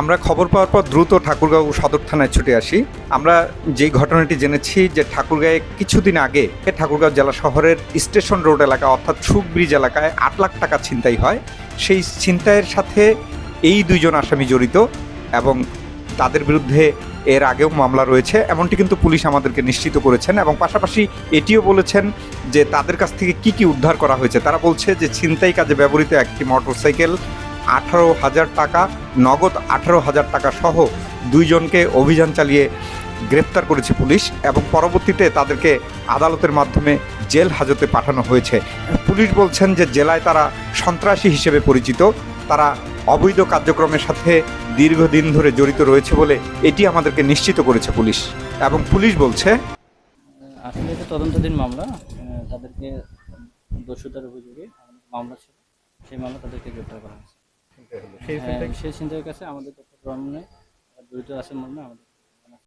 আমরা খবর পাওয়ার পর দ্রুত ঠাকুরগাঁও সদর থানায় ছুটে আসি। আমরা যেই ঘটনাটি জেনেছি যে ঠাকুরগাঁয়ে কিছুদিন আগে ঠাকুরগাঁও জেলা শহরের স্টেশন রোড এলাকা অর্থাৎ সুক ব্রিজ এলাকায় আট লাখ টাকা ছিনতাই হয়। সেই ছিনতাইয়ের সাথে এই দুইজন আসামি জড়িত এবং তাদের বিরুদ্ধে এর আগেও মামলা রয়েছে। এমনটি কিন্তু পুলিশ আমাদেরকে নিশ্চিত করেছেন এবং পাশাপাশি এটিও বলেছেন যে তাদের কাছ থেকে কি কি উদ্ধার করা হয়েছে। তারা বলছে যে ছিনতাই কাজে ব্যবহৃত একটি মোটরসাইকেল আঠারো হাজার টাকা, নগদ আঠারো হাজার টাকা সহ দুইজনকে অভিযান চালিয়ে গ্রেপ্তার করেছে পুলিশ এবং পরবর্তীতে তাদেরকে আদালতের মাধ্যমে জেল হাজতে পাঠানো হয়েছে। পুলিশ বলছেন যে জেলায় তারা সন্ত্রাসী হিসেবে পরিচিত। তারা অবৈধ কার্যক্রমের সাথে দীর্ঘদিন ধরে জড়িত রয়েছে বলে এটি আমাদেরকে নিশ্চিত করেছে পুলিশ এবং পুলিশ বলছে আসলে তদন্তাধীন মামলা। তাদেরকে দস্যুতার অভিযোগে মামলা ছিল। সেই মামলা তাদেরকে গ্রেপ্তার করা হয়েছে। সেই হ্যাঁ, চিন্তার কাছে আমাদের দুইটা আছে মর্মে আমাদের